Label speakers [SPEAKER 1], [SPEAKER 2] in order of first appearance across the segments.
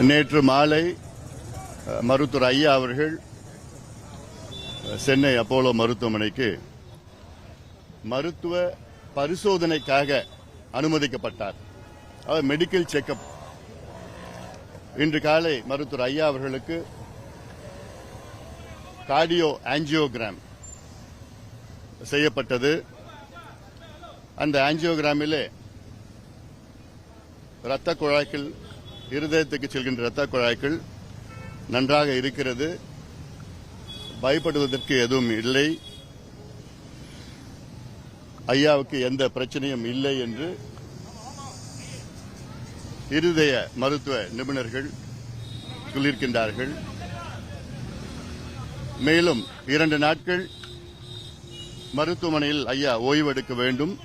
[SPEAKER 1] நேற்று மாலை மருத்துவர் ஐயா அவர்கள் சென்னை அப்போலோ மருத்துவமனைக்கு மருத்துவ பரிசோதனைக்காக அனுமதிக்கப்பட்டார். அவர் மெடிக்கல் செக்கப் இன்று காலை மருத்துவர் ஐயா அவர்களுக்கு கார்டியோ ஆஞ்சியோகிராம் செய்யப்பட்டது. அந்த ஆஞ்சியோகிராமிலே இரத்த குழாய்கள் இருதயத்துக்கு செல்கின்ற இரத்த குழாய்கள் நன்றாக இருக்கிறது. பயப்படுவதற்கு எதுவும் இல்லை. ஐயாவுக்கு எந்த பிரச்சனையும் இல்லை என்று இருதய மருத்துவ நிபுணர்கள் சொல்லியிருக்கின்றார்கள். மேலும் இரண்டு நாட்கள் மருத்துவமனையில் ஐயா ஓய்வெடுக்க வேண்டும்.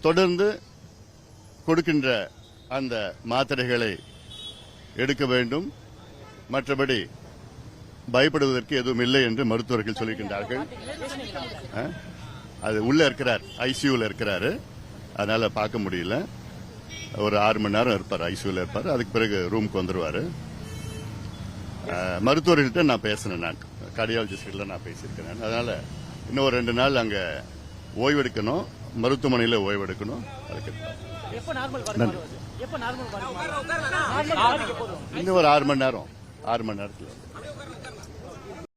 [SPEAKER 1] தொடர்ந்து கொடுக்கின்ற அந்த மாத்திரைகளை எடுக்க வேண்டும். மற்றபடி பயப்படுவதற்கு எதுவும் இல்லை என்று மருத்துவர்கள் சொல்லியிருக்கின்றார்கள். ஆ? அது உள்ள இருக்கிறார் ஐசியூல இருக்கிறாரு. அதனால பார்க்க முடியல. ஒரு ஆறு மணி நேரம் இருப்பார் ஐசியூல இருப்பார். அதுக்கு பிறகு ரூமுக்கு வந்துருவாரு. மருத்துவர்கள்ட்ட நான் பேசினேன் நான். கார்டியாலஜிஸ்ட்கிட்ட நான் பேசியிருக்கேன் அதனால் அதனால இன்னும் ஒரு ரெண்டு நாள் அங்கே ஓய்வெடுக்கணும் மருத்துவமனையில் ஓய்வெடுக்கணும். அதுக்கு இன்னும் ஒரு ஆறு மணி நேரம். ஆறு மணி நேரத்தில்